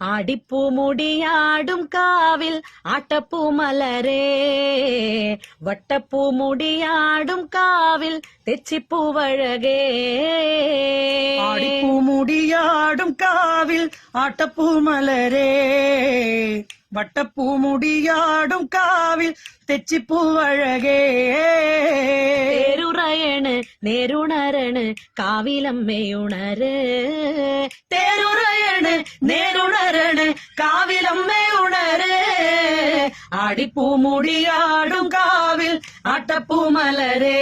ஆடிப்பூ முடியாடும் காவில் ஆட்டப்பூ மலரே. வட்டப்பூ முடியாடும் காவில் தெச்சிப்பூ வழகே. ஆடிப்பூ முடியாடும் காவில் ஆட்டப்பூ மலரே. வட்டப்பூ முடியாடும் காவில் தெச்சிப்பூ அழகே தேருரையணு நேருணரணு காவிலம்மையுணரு தேருரையணு நேரு ஆடிப்பூ முடியாடும் காவில் ஆட்டப்பூ மலரே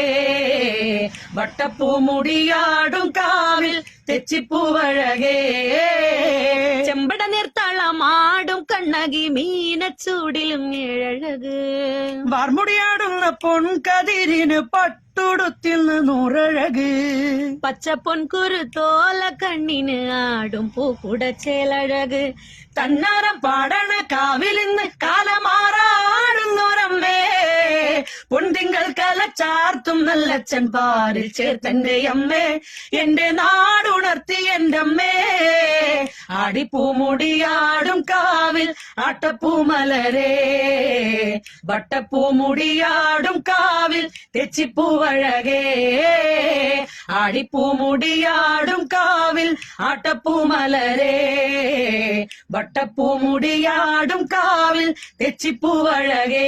வட்டப்பூ முடியாடும் காவில் தெச்சிப்பூ அழகே ചെമ്പട നീർത്തളമാടും കണ്ണകി മീനച്ചൂടിലും ഏഴഴക് വാർമുടിയാടുന്ന പൊൻകതിരിന് പട്ടുടുത്തിൽ നൂറഴക് പച്ച പൊൻകുരു തോല കണ്ണിന് ആടും പൂക്കുട ചേലഴക് തന്നാരം പാടണ കാവിലിന്ന് കാലമാറാടുന്നോരമ്മേ പൊന്തിങ്കൾ കലച്ചാർത്തും നല്ലച്ചൻ പാരിൽ ചേർത്തന്റെ അമ്മേ എന്റെ നാടുണർത്തി എന്റെ അമ്മേ ആടിപ്പൂമുടിയാടും കാവിൽ ആട്ടപ്പൂമലരേ വട്ടപ്പൂമുടിയാടും കാവിൽ തെച്ചിപ്പൂവഴകേ ആടിപ്പൂമുടിയാടും കാവിൽ ആട്ടപ്പൂമലരേ വട്ടപ്പൂമുടിയാടും കാവിൽ തെച്ചിപ്പൂവഴകേ